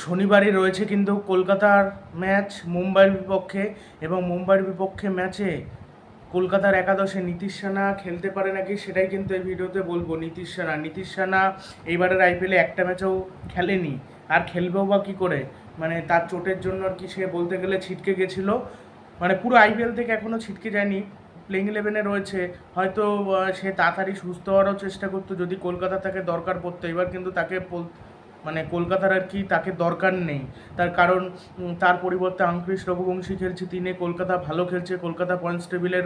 শনিবারই রয়েছে কিন্তু কলকাতার ম্যাচ মুম্বাইয়ের বিপক্ষে এবং মুম্বাইয়ের বিপক্ষে ম্যাচে কলকাতার একাদশে নীতিশ সেনা খেলতে পারে নাকি সেটাই কিন্তু এই ভিডিওতে বলব। নীতিশ সেনা নীতিশ সেনা এইবারের আইপিএলে একটা ম্যাচও খেলেনি। আর খেলবেও বা কী করে? মানে তার চোটের জন্য আর কি সে বলতে গেলে ছিটকে গেছিল। মানে পুরো আইপিএল থেকে এখনও ছিটকে যায়নি। প্লেইং ইলেভেনে রয়েছে। হয়তো সে তাড়াতাড়ি সুস্থ হওয়ারও চেষ্টা করতো যদি কলকাতা তাকে দরকার পড়তো। এবার কিন্তু তাকে মানে কলকাতার আর কি তাকে দরকার নেই। তার কারণ তার পরিবর্তে আঙ্কৃশ রঘুবংশী খেলছে, তিনি কলকাতা ভালো খেলছে, কলকাতা পয়েন্টস টেবিলের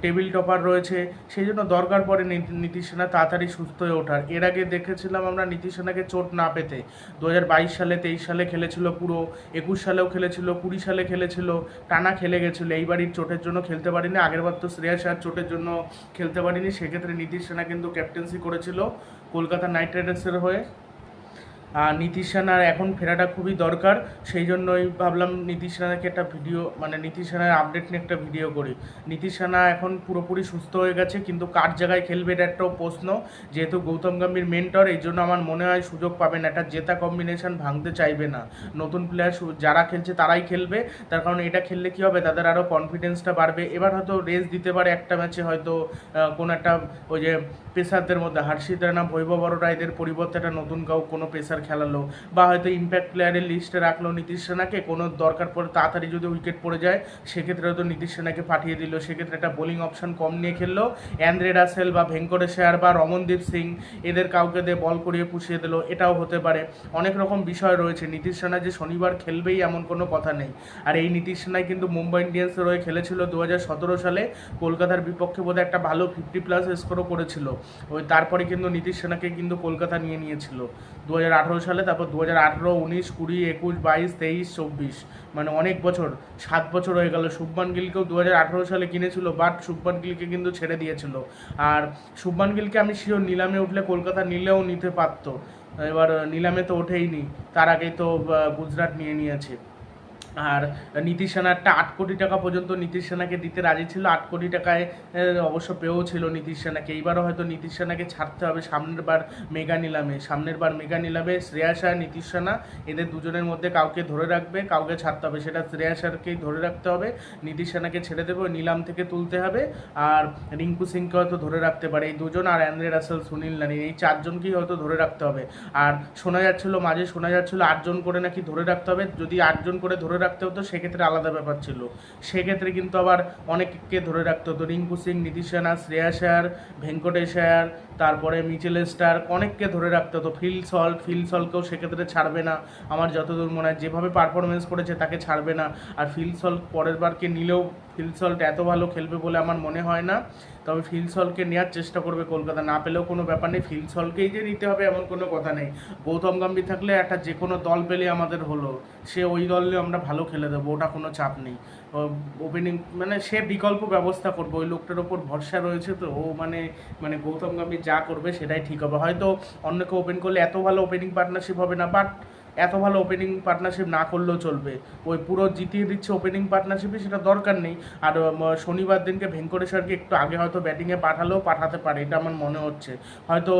টেবিল টপার রয়েছে। সেই জন্য দরকার পড়ে নীতি- নীতিশ সেনা তাড়াতাড়ি সুস্থ হয়ে ওঠার। এর আগে দেখেছিলাম আমরা নীতিশ সেনাকে চোট না পেতে। দু হাজার বাইশ সালে, তেইশ সালে খেলেছিল পুরো, একুশ সালেও খেলেছিল, কুড়ি সালে খেলেছিল, টানা খেলে গেছিল। এইবারই চোটের জন্য খেলতে পারিনি। আগেরবার তো শ্রেয়াস আর চোটের জন্য খেলতে পারিনি। সেক্ষেত্রে নীতিশ সেনা কিন্তু ক্যাপ্টেন্সি করেছিল কলকাতা নাইট রাইডার্সের হয়ে। নীতিশ সেনার এখন ফেরাটা খুবই দরকার, সেই জন্যই ভাবলাম নীতিশ সেনাকে একটা ভিডিও মানে নীতিশ সেনার আপডেট নিয়ে একটা ভিডিও করি। নীতিশ সেনা এখন পুরোপুরি সুস্থ হয়ে গেছে, কিন্তু কার জায়গায় খেলবে এটা একটাও প্রশ্ন। যেহেতু গৌতম গম্ভীর মেন্টর এই জন্য আমার মনে হয় সুযোগ পাবে না একটা জেতা কম্বিনেশন ভাঙতে চাইবে না। নতুন প্লেয়ার যারা খেলছে তারাই খেলবে, তার কারণ এটা খেললে কি হবে, তাদের আরও কনফিডেন্সটা বাড়বে। এবার হয়তো রেস দিতে পারে একটা ম্যাচে হয়তো কোনো একটা ওই যে পেসারদের মধ্যে, হর্ষিত রানা, বৈভব বড়রা এদের পরিবর্তে একটা নতুন কাউ কোনো পেসার খেলালো বা হয়তো ইম্প্যাক্ট প্লেয়ারের লিস্টে রাখল নীতিশ সেনাকে, কোনো দরকার পড়ে তাড়াতাড়ি যদি উইকেট পড়ে যায়, সেক্ষেত্রে হয়তো নীতিশ সেনাকে পাঠিয়ে দিল, সেক্ষেত্রে একটা বোলিং অপশন কম নিয়ে খেললো। অ্যান্দ্রে রাসেল বা ভেঙ্কটেশ্বর বা রমনদীপ সিং, এদের কাউকে দিয়ে বল করিয়ে পুষিয়ে দিল, এটাও হতে পারে। অনেক রকম বিষয় রয়েছে, নীতিশ সেনা যে শনিবার খেলবেই এমন কোনো কথা নেই। আর এই নীতিশ সেনাই কিন্তু মুম্বাই ইন্ডিয়ান্সের হয়ে খেলেছিল দু হাজার সতেরো সালে, কলকাতার বিপক্ষে বোধহয় একটা ভালো ফিফটি প্লাস স্কোরও করেছিল। ওই তারপরে কিন্তু নীতিশ সেনাকে কিন্তু কলকাতা নিয়ে নিয়েছিল। দু হাজার আঠারো সালে, তারপর দু হাজার আঠেরো, উনিশ, কুড়ি, একুশ, বাইশ, তেইশ, চব্বিশ। মানে অনেক বছর, সাত বছর হয়ে গেল। শুভমান গিলকেও দু হাজার আঠেরো সালে কিনেছিল বাট শুভমান গিলকে কিন্তু ছেড়ে দিয়েছিল। আর শুভমান গিলকে আমি শিওর নিলামে উঠলে কলকাতা নিলেও নিতে পারতো। এবার, নিলামে তো ওঠেইনি। তার আগেই তো গুজরাট নিয়ে নিয়েছে। আর নীতিশ সেনারটা আট কোটি টাকা পর্যন্ত নীতিশ সেনাকে দিতে রাজি ছিল। আট কোটি টাকায় অবশ্য পেয়েও ছিল নীতিশ সেনাকে। এইবারও হয়তো নীতিশ সেনাকে ছাড়তে হবে। সামনের বার মেগা নিলামে, সামনের বার মেগা নিলামে শ্রেয়াস আর নীতিশ সেনা, এদের দুজনের মধ্যে কাউকে ধরে রাখবে, কাউকে ছাড়তে হবে। সেটা শ্রেয়া আরকেই ধরে রাখতে হবে। নীতিশ সেনাকে ছেড়ে দেবে নিলাম থেকে তুলতে হবে। আর রিঙ্কু সিংকে হয়তো ধরে রাখতে পারে। এই দুজন আর অ্যান্দ্রে রাসেল, সুনীল নানি, এই চারজনকেই হয়তো ধরে রাখতে হবে। আর শোনা যাচ্ছিল, মাঝে শোনা যাচ্ছিল, আটজন করে নাকি ধরে রাখতে হবে। যদি আটজন করে ধরে রাখতে হতো, সেক্ষেত্রে আলাদা ব্যাপার ছিল। সেক্ষেত্রে কিন্তু আবার অনেককে ধরে রাখতে হতো, রিঙ্কু সিং, নীতিশ সেনা শ্রেয়া স্যার ভেঙ্কটেশ স্যার তারপরে মিচেল স্টার, অনেককে ধরে রাখতে হতো। ফিল সল, ফিল সলকেও সেক্ষেত্রে ছাড়বে না। আমার যতদূর মনে হয়, যেভাবে পারফরমেন্স করেছে তাকে ছাড়বে না। আর ফিল সল পরের বারকে নিলেও ফিল সল্ট এত ভালো খেলবে বলে আমার মনে হয় না। তবে ফিল সলকে নেওয়ার চেষ্টা করবে কলকাতা। না পেলেও কোনো ব্যাপার নেই ফিল সলকেই যে নিতে হবে এমন কোনো কথা নেই। গৌতম গম্ভীর থাকলে একটা যে কোনো দল পেলে আমাদের হলো। সে ওই দলে আমরা ভালো খেলে দেবো, ওটা কোনো চাপ নেই। ওপেনিং মানে সে বিকল্প ব্যবস্থা করবে, ওই লোকটার ওপর ভরসা রয়েছে তো, ও মানে মানে গৌতম গম্ভীর যা করবে সেটাই ঠিক হবে। হয়তো অন্যকে ওপেন করলে এত ভালো ওপেনিং পার্টনারশিপ হবে না বাট এত ভালো ওপেনিং পার্টনারশিপ না করলেও চলবে। ওই পুরো জিতিয়ে দিচ্ছে ওপেনিং পার্টনারশিপে সেটা দরকার নেই। আর শনিবার দিনকে ভেঙ্কটেশ্বরকে একটু আগে হয়তো ব্যাটিংয়ে পাঠালেও পাঠাতে পারে, এটা আমার মনে হচ্ছে। হয়তো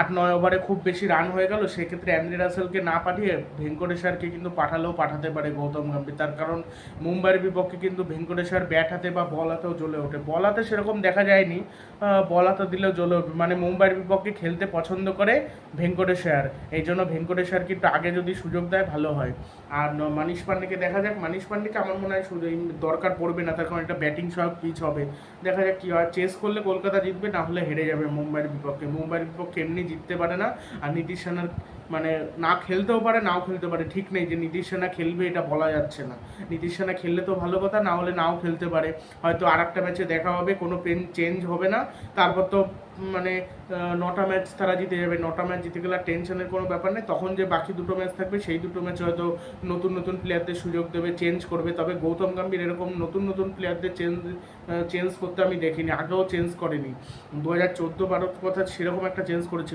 আট, নয় ওভারে খুব বেশি রান হয়ে গেল, সেক্ষেত্রে অ্যান্ড্রি রাসেলকে না পাঠিয়ে ভেঙ্কটেশ্বরকে কিন্তু পাঠালেও পাঠাতে পারে গৌতম গম্ভীর। তার কারণ, মুম্বাইয়ের বিপক্ষে কিন্তু ভেঙ্কটেশ্বর ব্যাট হাতে বা বল হাতেও জ্বলে ওঠে। বল হাতে সেরকম দেখা যায়নি বল হাতে দিলেও জ্বলে উঠবে মানে মুম্বাইয়ের বিপক্ষে খেলতে পছন্দ করে ভেঙ্কটেশ্বর। এই জন্য ভেঙ্কটেশ্বরকে একটু আগে যদি সুযোগ দেয়, ভালো হয়। আর মানিস পান্ডেকে দেখা যাক। মানিশ পান্ডেকে আমার মনে হয় দরকার পড়বে না, তার কারণ একটা ব্যাটিং সহ পিচ হবে। দেখা যাক কী হয়। চেস করলে কলকাতা জিতবে, না হলে হেরে যাবে মুম্বাইয়ের বিপক্ষে। মুম্বাইয়ের বিপক্ষে এমনি জিততে পারে না। আর নীতিশ মানে না খেলতেও পারে, নাও খেলতে পারে। ঠিক নেই যে নীতিশ সেনা খেলবে, এটা বলা যাচ্ছে না। নীতিশ সেনা খেললে তো ভালো কথা, না হলে নাও খেলতে পারে। হয়তো আর একটা ম্যাচে দেখা হবে, কোনো পেন চেঞ্জ হবে না। তারপর তো মানে নটা ম্যাচ তারা জিতে যাবে। নটা ম্যাচ জিতে গেলে টেনশনের কোনো ব্যাপার নেই। তখন যে বাকি দুটো ম্যাচ থাকবে, সেই দুটো ম্যাচ হয়তো নতুন নতুন প্লেয়ারদের সুযোগ দেবে চেঞ্জ করবে। তবে গৌতম গম্ভীর এরকম নতুন নতুন প্লেয়ারদের চেঞ্জ চেঞ্জ করতে আমি দেখিনি। আগেও চেঞ্জ করেনি। দু হাজার চোদ্দ বারোর কথা সেরকম একটা চেঞ্জ করেছে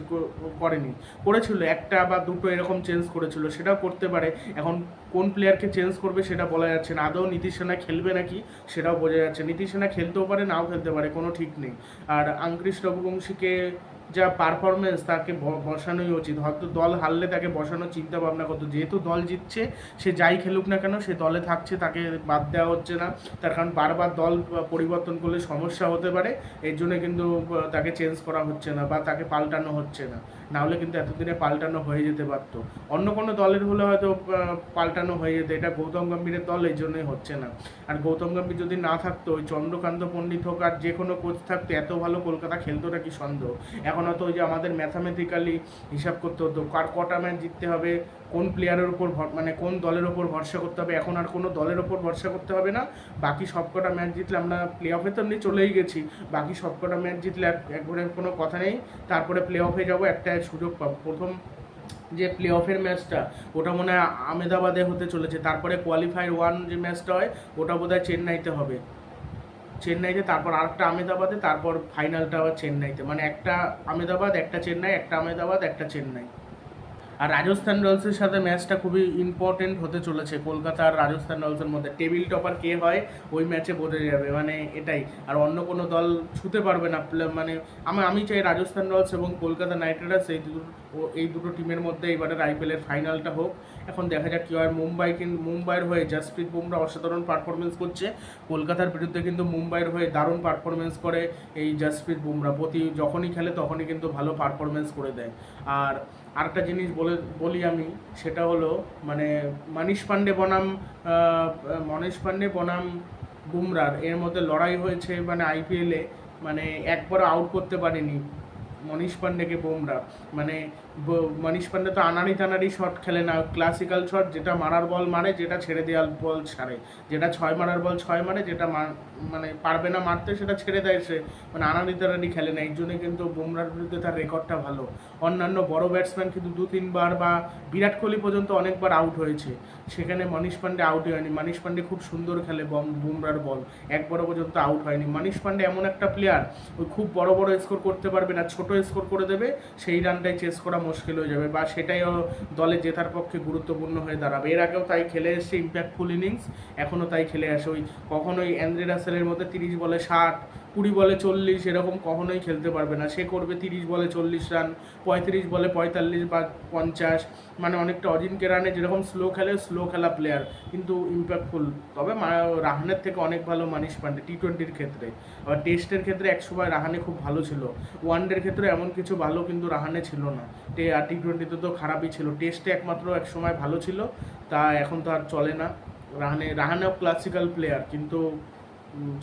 করেনি। করেছিল। একটা বা দুটো এরকম চেঞ্জ করেছিল, সেটাও করতে পারে। এখন কোন প্লেয়ারকে চেঞ্জ করবে সেটা বলা যাচ্ছে না। আদৌ নীতিশ সেনা খেলবে নাকি সেটাও বোঝা যাচ্ছে নীতিশ সেনা খেলতেও পারে, নাও খেলতে পারে, কোনো ঠিক নেই। আর আঙ্কৃশ রঘুবংশীকে যা পারফরমেন্স তাকে বসানোই উচিত। হয়তো দল হারলে তাকে বসানোর চিন্তা ভাবনা করতো। যেহেতু দল জিতছে, সে যাই খেলুক না কেন, সে দলে থাকছে, তাকে বাদ দেওয়া হচ্ছে না। তার কারণ বারবার দল পরিবর্তন করলে সমস্যা হতে পারে। এর জন্য কিন্তু তাকে চেঞ্জ করা হচ্ছে না বা তাকে পাল্টানো হচ্ছে না। না হলে কিন্তু এতদিনে পাল্টানো হয়ে যেতে পারতো। অন্য কোনো দলের হলে হয়তো পাল্টানো হয়ে যেত। এটা গৌতম গম্ভীরের দল, এই জন্যই হচ্ছে না। আর গৌতম গম্ভীর যদি না থাকতো, ওই চন্দ্রকান্ত পণ্ডিত হোক আর যে কোনো কোচ থাকতো, এত ভালো কলকাতা খেলতো না কি সন্দেহ এখন হয়তো ওই যে আমাদের ম্যাথামেটিক্যালি হিসাব করতে হতো, কার কটা ম্যাচ জিততে হবে, কোন প্লেয়ারের ভর- মানে কোন দলের ওপর ভরসা করতে হবে, এখন আর কোনো দলের ওপর ভরসা করতে হবে না। বাকি সবকটা ম্যাচ জিতলে আমরা প্লে অফে তো এমনি চলেই গেছি। বাকি সবকটা ম্যাচ জিতলে এক- একবারে কোনো কথা নেই। তারপরে প্লে অফে যাব, একটা সুযোগ পাবো। প্রথম যে প্লে অফের ম্যাচটা ওটা মনে হয় আহমেদাবাদে হতে চলেছে। তারপরে কোয়ালিফায়ার ওয়ান যে ম্যাচটা হয়, ওটা বোধহয় চেন্নাইতে হবে। চেন্নাইতে, তারপর আরেকটা আহমেদাবাদে তারপর ফাইনালটা আবার চেন্নাইতে। মানে একটা আহমেদাবাদ একটা চেন্নাই, একটা আহমেদাবাদ একটা চেন্নাই। আর রাজস্থান রয়্যালসের সাথে ম্যাচটা খুবই ইম্পর্টেন্ট হতে চলেছে। কলকাতা আর রাজস্থান রয়্যালসের মধ্যে টেবিল টপার কে হয়, ওই ম্যাচে বোঝা যাবে। মানে এটাই। আর অন্য কোনো দল ছুতে পারবে না। মানে আমি আমি চাই রাজস্থান রয়্যালস এবং কলকাতা নাইট রাইডার্স এই দুটো ও- এই দুটো টিমের মধ্যে এবারের আইপিএলের ফাইনালটা হোক। এখন দেখা যাক কী হয়। মুম্বাই কিন্তু মুম্বাইয়ের হয়ে জাসপ্রীত বুমরা অসাধারণ পারফরমেন্স করছে। কলকাতার বিরুদ্ধে কিন্তু মুম্বাইয়ের হয়ে দারুণ পারফরমেন্স করে এই জাসপ্রীত বুমরা প্রতি যখনই খেলে তখনই কিন্তু ভালো পারফরমেন্স করে দেয়। আর আরেকটা জিনিস বলে, বলি আমি, সেটা হলো মানে মানিশ পান্ডে বনাম মনীষ পান্ডে বনাম বুমরার। এর মধ্যে লড়াই হয়েছে মানে আইপিএলে মানে একবার আউট করতে পারেনি। মনীষ পান্ডেকে বুমরা। মানে মনীষ পান্ডে তো আনাড়ি টানাড়ি শট খেলে না ক্লাসিক্যাল শট যেটা মারার বল মারে, যেটা ছেড়ে দেওয়ার বল ছাড়ে। যেটা ছয় মারার বল ছয় মারে, যেটা মানে পারবে না মারতে, সেটা ছেড়ে দেয় সে। মানে আনাড়ি টানাড়ি খেলে না, এই জন্য কিন্তু বুমরার বিরুদ্ধে তার রেকর্ডটা ভালো। অন্যান্য বড় ব্যাটসম্যান কিন্তু দু, তিনবার বা বিরাট কোহলি পর্যন্ত অনেকবার আউট হয়েছে। সেখানে মনীষ পান্ডে আউট হয়নি। মনীষ পান্ডে খুব সুন্দর খেলে বম- বুমরার বল। একবারও পর্যন্ত আউট হয়নি। মনীষ পান্ডে এমন একটা প্লেয়ার ওই খুব বড় বড় স্কোর করতে পারবে না, ছোট স্কোর করে দেবে, সেই রানটাই চেস করা মুশকিল হয়ে যাবে বা সেটাই দলে জেতার পক্ষে গুরুত্বপূর্ণ হয়ে দাঁড়াবে। এর আগেও তাই খেলে এসছে ইম্প্যাক্টফুল ইনিংস এখনও তাই খেলে আসে। ওই কখনোই অ্যান্দ্রে রাসেলের মধ্যে তিরিশ বলে ষাট কুড়ি বলে চল্লিশ, এরকম কখনোই খেলতে পারবে না। সে করবে তিরিশ বলে চল্লিশ রান, পঁয়ত্রিশ বলে পঁয়তাল্লিশ বা পঞ্চাশ। মানে অনেকটা অজিনকে রানে যেরকম স্লো খেলে স্লো খেলা প্লেয়ার কিন্তু ইম্প্যাক্টফুল তবে রাহানের থেকে অনেক ভালো মানিশ পান্ডে টি টোয়েন্টির ক্ষেত্রে। আবার টেস্টের ক্ষেত্রে একসময় রাহানে খুব ভালো ছিল। ওয়ানডের ক্ষেত্রে এমন কিছু ভালো কিন্তু রাহানে ছিল না। টে আর টি টোয়েন্টিতে তো খারাপই ছিল। টেস্টে একমাত্র এক সময় ভালো ছিল। তা এখন তো আর চলে না। রাহানে, রাহানেও ক্লাসিক্যাল প্লেয়ার কিন্তু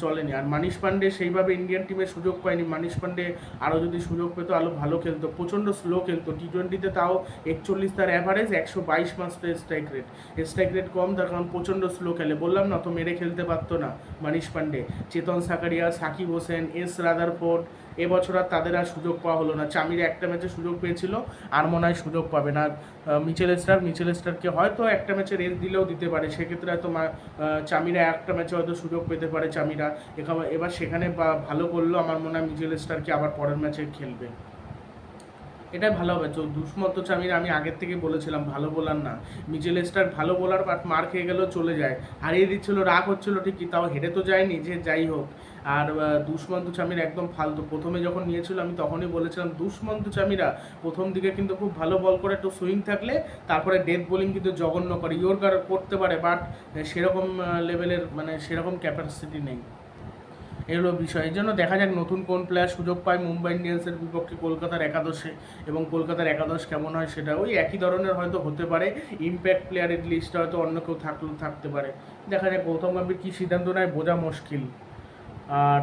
চলেনি। আর মানিশ পান্ডে সেইভাবে ইন্ডিয়ান টিমে সুযোগ পায়নি। মানিশ পান্ডে আরও যদি সুযোগ পেতো, আরও ভালো খেলতো। প্রচণ্ড স্লো খেলতো। টি টোয়েন্টিতে তাও একচল্লিশ তার অ্যাভারেজ একশো বাইশ মাসটা স্ট্রাইক রেট স্ট্রাইক রেট কম, তার কারণ প্রচণ্ড স্লো খেলে। বললাম না, তো মেরে খেলতে পারতো না মানিশ পান্ডে। চেতন সাকারিয়া, সাকিব হোসেন, এস রাদারফোর্ড এবছর আর তাদের আর সুযোগ পাওয়া হলো না। চামির একটা ম্যাচে সুযোগ পেয়েছিল আর মনে হয় সুযোগ পাবে না। মিচেল স্টার মিচেল স্টারকে হয়তো একটা ম্যাচে রেস্ট দিলেও দিতে পারে। সেক্ষেত্রে হয়তো চামিরা একটা ম্যাচে হয়তো সুযোগ পেতে পারে চামিরা। এবার সেখানে ভালো করল আমার মনে হয় মিচেল স্টারকে আবার পরের ম্যাচে খেলবে। এটাই ভালো হবে। তো দুষ্মন্ত চামির আমি আগের থেকে বলেছিলাম, ভালো বোলার না। মিচেল স্টার ভালো বোলার বাট মার খেয়ে গেলেও চলে যায়। হারিয়ে দিচ্ছিল, রাগ হচ্ছিল ঠিকই, তাও হেরে তো যায়নি, যে যাই হোক। আর দুষ্মন্ত চামির একদম ফালতু। প্রথমে যখন নিয়েছিল, আমি তখনই বলেছিলাম দুষ্মন্ত চামিরা প্রথম দিকে কিন্তু খুব ভালো বল করে একটু সুইং থাকলে, তারপরে ডেথ বোলিং কিন্তু জঘন্য করে। ইয়র্কার করতে পারে, বাট সেরকম লেভেলের মানে সেরকম ক্যাপাসিটি নেই। এগুলো বিষয়। এই জন্য দেখা যাক নতুন কোন প্লেয়ার সুযোগ পায় মুম্বাই ইন্ডিয়ান্সের বিপক্ষে কলকাতার একাদশে। এবং কলকাতার একাদশ কেমন হয় সেটা ওই একই ধরনের হয়তো হতে পারে। ইম্প্যাক্ট প্লেয়ারের লিস্টটা হয়তো অন্য কেউ থাকলেও থাকতে পারে। দেখা যাক গৌতম গম্ভীর কী সিদ্ধান্ত নেয়, বোঝা মুশকিল। আর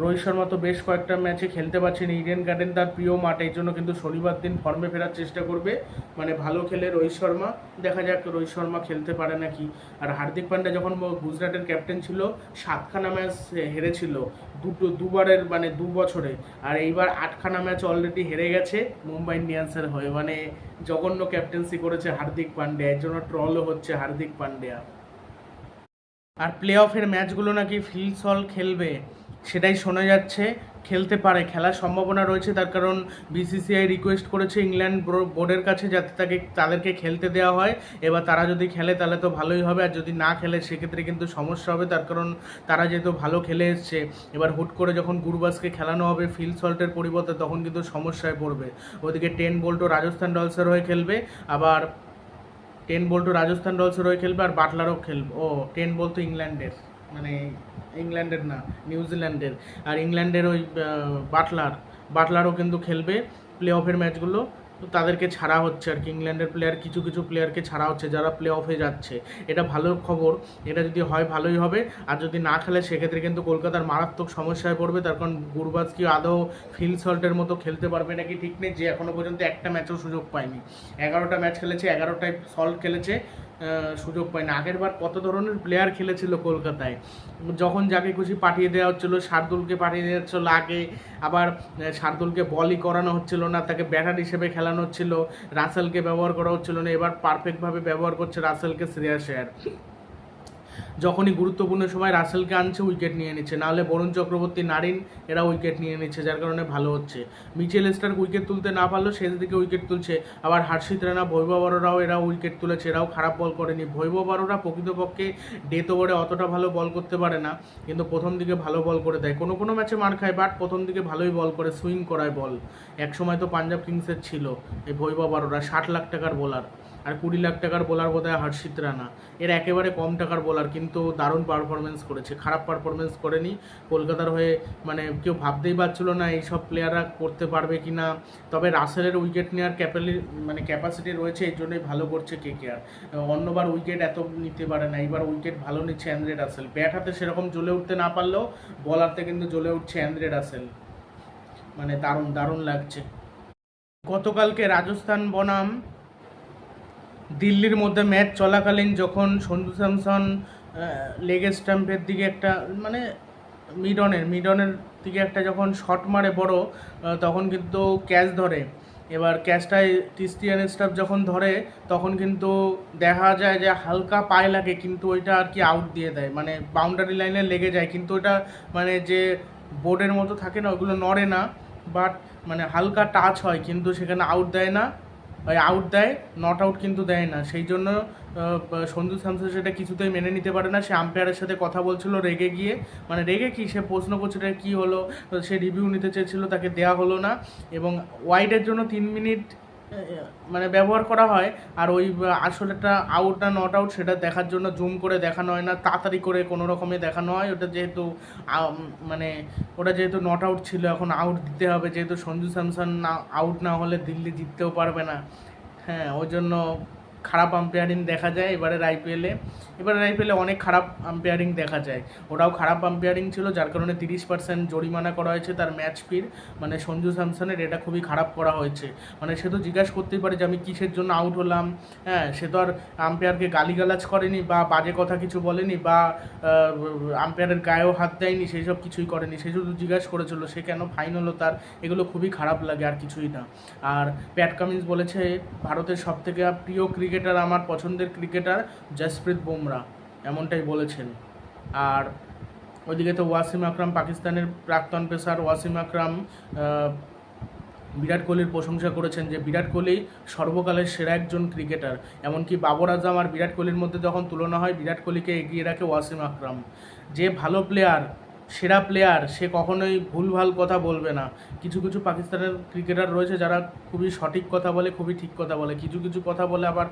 রোহিত শর্মা তো বেশ কয়েকটা ম্যাচে খেলতে পারছেন ইডেন গার্ডেন তার প্রিয় মাঠ, এই জন্য কিন্তু শনিবার দিন ফর্মে ফেরার চেষ্টা করবে। মানে ভালো খেলে রোহিত শর্মা। দেখা যাক রোহিত শর্মা খেলতে পারে নাকি। আর হার্দিক পান্ডা যখন গুজরাটের ক্যাপ্টেন ছিল, সাতখানা ম্যাচ হেরেছিল। দুটো, দুবারের মানে দু বছরে। আর এইবার আটখানা ম্যাচ অলরেডি হেরে গেছে মুম্বাই ইন্ডিয়ান্সের হয়ে। মানে জঘন্য ক্যাপ্টেন্সি করেছে হার্দিক পান্ডে। এর জন্য ট্রলও হচ্ছে হার্দিক পান্ডিয়া। আর প্লে অফের ম্যাচগুলো নাকি ফিল সল খেলবে। সেটাই শোনা যাচ্ছে, খেলতে পারে, খেলার সম্ভাবনা রয়েছে, তার কারণ বিসিসিআই রিকোয়েস্ট করেছে ইংল্যান্ড ব্রো- বোর্ডের কাছে যাতে তাকে, তাদেরকে খেলতে দেওয়া হয়। এবার তারা যদি খেলে তাহলে তো ভালোই হবে, আর যদি না খেলে সেক্ষেত্রে কিন্তু সমস্যা হবে, তার কারণ তারা যেহেতু ভালো খেলে এসছে। এবার হুট করে যখন গুরবাসকে খেলানো হবে ফিল সল্টের পরিবর্তে তখন কিন্তু সমস্যায় পড়বে। ওদিকে টেন বোল্টও রাজস্থান রয়্যালসের হয়ে খেলবে, আবার টেন বোল্টও রাজস্থান রয়্যালসের হয়ে খেলবে, আর বাটলারও খেলবে। ও টেন বল তো ইংল্যান্ডের মানে ইংল্যান্ডের না নিউজিল্যান্ডের আর ইংল্যান্ডের ওই বাটলার। বাটলারও কিন্তু খেলবে। প্লে অফের ম্যাচগুলো তাদেরকে ছাড়া হচ্ছে আর কি। ইংল্যান্ডের প্লেয়ার কিছু কিছু প্লেয়ারকে ছাড়া হচ্ছে, যারা প্লে অফে যাচ্ছে। এটা ভালো খবর। এটা যদি হয়, ভালোই হবে। আর যদি না খেলে, সেক্ষেত্রে কিন্তু কলকাতার মারাত্মক সমস্যায় পড়বে। তার কারণ গুরবাজ কি আদৌ ফিল সল্টের মতো খেলতে পারবে নাকি ঠিক নেই, যে এখনও পর্যন্ত একটা ম্যাচও সুযোগ পায়নি। এগারোটা ম্যাচ খেলেছে, এগারোটায় সল্ট খেলেছে সুযোগ পায়নি। আগের বার কত ধরনের প্লেয়ার খেলেছিল কলকাতায়? যখন যাকে খুশি পাঠিয়ে দেওয়া হচ্ছিল, শার্দুলকে পাঠিয়ে দেওয়া হচ্ছিল, আগে আবার শার্দুলকে বলই করানো হচ্ছিল না, তাকে ব্যাটার হিসেবে খেলানো ছিল রাসেলকে ব্যবহার করা হচ্ছিল না। এবার পারফেক্টভাবে ব্যবহার করছে রাসেলকে শ্রেয়া আয়ার যখনই গুরুত্বপূর্ণ সময় রাসেলকে আনছে, উইকেট নিয়ে নিচ্ছে। নাহলে বরুণ চক্রবর্তী, নারিন, এরা উইকেট নিয়ে নিচ্ছে, যার কারণে ভালো হচ্ছে। মিচেল স্টার্ক উইকেট তুলতে না পারলেও শেষ দিকে উইকেট তুলছে। আবার হার্ষিত রানা ভৈবব আরোরাও এরা উইকেট তুলেছে, এরাও খারাপ বল করেনি। ভৈবব আরোরা প্রকৃতপক্ষে ডেথ ওভারে অতটা ভালো বল করতে পারে না, কিন্তু প্রথম দিকে ভালো বল করে দেয়। কোনো কোনো ম্যাচে মার খায়, বাট প্রথম দিকে ভালোই বল করে সুইং করায় বল। এক সময় তো পাঞ্জাব কিংসের ছিল, এই ভৈবব আরোরা, ষাট লাখ টাকার বোলার। আর কুড়ি লাখ টাকার বোলার বোধহয় হর্ষিত রানা। এর একেবারে কম টাকার বোলার কিন্তু দারুণ পারফরমেন্স করেছে। খারাপ পারফরমেন্স করেনি। কলকাতার হয়ে মানে কেউ ভাবতেই পারছিল না এইসব প্লেয়াররা করতে পারবে কি না তবে রাসেলের উইকেট নেওয়ার ক্যাপালি মানে ক্যাপাসিটি রয়েছে এই জন্যই ভালো করছে কে কে আর অন্যবার উইকেট এত নিতে পারে না। এবার উইকেট ভালো নিচ্ছে অ্যান্দ্রে রাসেল ব্যাট হাতে সেরকম জ্বলে উঠতে না পারলেও বলারতে কিন্তু জ্বলে উঠছে অ্যান্দ্রে রাসেল মানে দারুণ দারুণ লাগছে। গতকালকে রাজস্থান বনাম দিল্লির মধ্যে ম্যাচ চলাকালীন যখন সঞ্জু স্যামসন লেগ স্ট্যাম্পের দিকে একটা মানে মিডনের মিডনের দিকে একটা যখন শট মারে বড় তখন কিন্তু ক্যাচ ধরে। এবার ক্যাচটায় ক্রিস্টিয়ান স্টাফ যখন ধরে, তখন কিন্তু দেখা যায় যে হালকা পায়ে লাগে, কিন্তু ওইটা আর কি আউট দিয়ে দেয়। মানে বাউন্ডারি লাইনে লেগে যায়, কিন্তু ওটা মানে যে বোর্ডের মতো থাকে না ওগুলো নড়ে না বাট মানে হালকা টাচ হয়, কিন্তু সেখানে আউট দেয় না। আউট দেয় নট আউট কিন্তু দেয় না। সেই জন্য সন্ধু স্যামসন সেটা কিছুতেই মেনে নিতে পারে না। সে আম্পায়ারের সাথে কথা বলছিল রেগে গিয়ে। মানে রেগে কি? সে প্রশ্ন করছিল এটা কী হলো? সে রিভিউ নিতে চেয়েছিল, তাকে দেয়া হলো না। এবং ওয়াইডের জন্য তিন মিনিট মানে ব্যবহার করা হয়, আর ওই আসলেটা আউট না নট আউট সেটা দেখার জন্য জুম করে দেখানো হয় না, তাড়াতাড়ি করে কোনো রকমে দেখানো হয়। ওটা যেহেতু মানে ওটা যেহেতু নট আউট ছিল, এখন আউট দিতে হবে। যেহেতু সঞ্জু স্যামসন না আউট না হলে দিল্লি জিততেও পারবে না। হ্যাঁ ওই জন্য খারাপ আম্পায়ারিং দেখা যায় এবারের আইপিএলে এবারের আইপিএলে অনেক খারাপ আম্পায়ারিং দেখা যায়। ওটাও খারাপ আম্পায়ারিং ছিল, যার কারণে তিরিশ পার্সেন্ট জরিমানা করা হয়েছে তার ম্যাচ ফির মানে সঞ্জু স্যামসনের এটা খুবই খারাপ করা হয়েছে। মানে সে তো জিজ্ঞাসা করতেই পারে যে আমি কিসের জন্য আউট হলাম। হ্যাঁ সে তো আর আম্পায়ারকে গালিগালাজ করেনি বা বাজে কথা কিছু বলেনি বা আম্পায়ারের গায়েও হাত দেয়নি, সেই সব কিছুই করেনি। সে শুধু জিজ্ঞাসা করেছিল, সে কেন ফাইন হলো তার? এগুলো খুবই খারাপ লাগে আর কিছুই না। আর প্যাট কামিন্স বলেছে, ভারতের সব থেকে প্রিয় ক্রিকেটার, আমার পছন্দের ক্রিকেটার জসপ্রীত বুমরা, এমনটাই বলেছেন। আর ওইদিকে তো ওয়াসিম আকরাম পাকিস্তানের প্রাক্তন পেসার ওয়াসিম আকরাম বিরাট কোহলির প্রশংসা করেছেন যে বিরাট কোহলি সর্বকালের সেরা একজন ক্রিকেটার। এমনকি বাবর আজম আর বিরাট কোহলির মধ্যে যখন তুলনা হয়, বিরাট কোহলিকে এগিয়ে রাখে ওয়াসিম আকরাম। যে ভালো প্লেয়ার সেরা প্লেয়ার সে কখনোই ভুলভাল কথা বলবে না। কিছু কিছু পাকিস্তানের ক্রিকেটার রয়েছে যারা খুবই সঠিক কথা বলে, খুবই ঠিক কথা বলে। কিছু কিছু কথা বলে আবার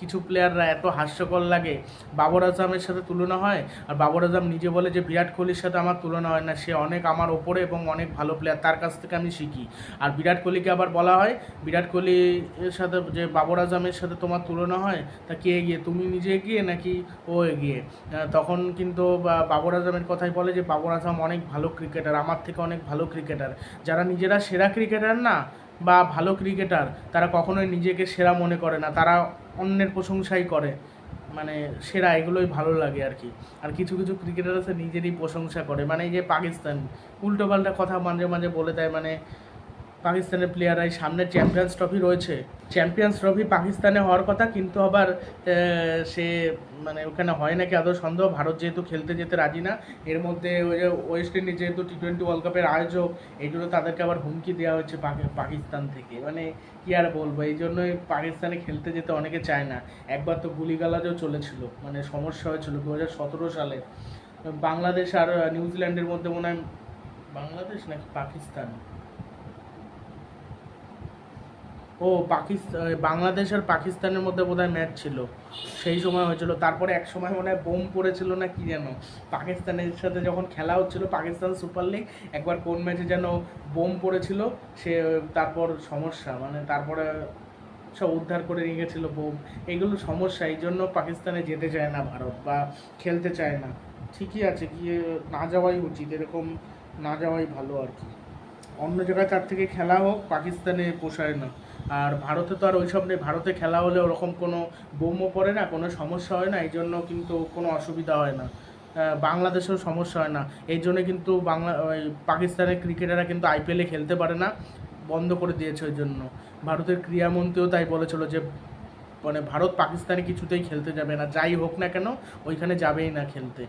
কিছু প্লেয়াররা এত হাস্যকর লাগে। বাবর আজমের সাথে তুলনা হয়, আর বাবর আজম নিজে বলে যে, বিরাট কোহলির সাথে আমার তুলনা হয় না, সে অনেক আমার ওপরে এবং অনেক ভালো প্লেয়ার তার কাছ থেকে আমি শিখি। আর বিরাট কোহলিকে আবার বলা হয়, বিরাট কোহলির সাথে যে, বাবর আজমের সাথে তোমার তুলনা হয়, তা কে এগিয়ে, তুমি নিজে এগিয়ে নাকি ও এগিয়ে? তখন কিন্তু বাবর আজমের কথাই বলে যে, বাবর আজম অনেক ভালো ক্রিকেটার আমার থেকে অনেক ভালো ক্রিকেটার যারা নিজেরা সেরা ক্রিকেটার না, বা ভালো ক্রিকেটার তারা কখনোই নিজেকে সেরা মনে করে না। তারা অন্যের প্রশংসাই করে। মানে সেরা, এগুলোই ভালো লাগে আর কি। আর কিছু কিছু ক্রিকেটার আছে, নিজেরই প্রশংসা করে। মানে এই যে পাকিস্তান উল্টোপাল্টা কথা মাঝে মাঝে বলে দেয় মানে পাকিস্তানের প্লেয়াররাই সামনে চ্যাম্পিয়ন্স ট্রফি রয়েছে। চ্যাম্পিয়ন্স ট্রফি পাকিস্তানে হওয়ার কথা, কিন্তু আবার সে মানে ওখানে হয় নাকি আদৌ সন্দেহ? ভারত যেহেতু খেলতে যেতে রাজি না, এর মধ্যে ওই যে ওয়েস্ট ইন্ডিজ যেহেতু টি টোয়েন্টি ওয়ার্ল্ড কাপের আয়োজক, এই জন্য তাদেরকে আবার হুমকি দেওয়া পাকি- পাকিস্তান থেকে। মানে কি আর বলব, এই জন্যই পাকিস্তানে খেলতে যেতে অনেকে চায় না। একবার তো গুলিগালাজও চলেছিল মানে সমস্যা হয়েছিল দু হাজার সতেরো সালে। বাংলাদেশ আর নিউজিল্যান্ডের মধ্যে মনে হয়, বাংলাদেশ নাকি পাকিস্তান? ও পাকিস্তান বাংলাদেশ আর পাকিস্তানের মধ্যে বোধহয় ম্যাচ ছিল। সেই সময় হয়েছিল। তারপরে এক সময় মনে হয় বোম পড়েছিল না কি যেন। পাকিস্তানের সাথে যখন খেলা হচ্ছিল পাকিস্তান সুপার লিগ, একবার কোন ম্যাচে যেন বোম পড়েছিল, সে, তারপর সমস্যা। মানে তারপরে সব উদ্ধার করে নিয়ে গেছিল বোম। এগুলো সমস্যা। এই জন্য পাকিস্তানে যেতে চায় না ভারত বা খেলতে চায় না। ঠিকই আছে। গিয়ে না যাওয়াই উচিত। এরকম না যাওয়াই ভালো আর কি। অন্য জায়গায় তার থেকে খেলা হোক, পাকিস্তানে পোষায় না। আর ভারতে তো আর ওইসব নেই। ভারতে খেলা হলে ওরকম কোনো বোমও পড়ে না, কোনো সমস্যা হয় না, এই জন্য কিন্তু কোনো অসুবিধা হয় না। বাংলাদেশেও সমস্যা হয় না। এই জন্য কিন্তু বাংলা, ওই পাকিস্তানের ক্রিকেটাররা কিন্তু আইপিএলে খেলতে পারে না, বন্ধ করে দিয়েছে ওই জন্য। ভারতের ক্রীড়ামন্ত্রীও তাই বলেছিল যে মানে ভারত পাকিস্তানে কিছুতেই খেলতে যাবে না। যাই হোক না কেন, ওইখানে যাবেই না খেলতে।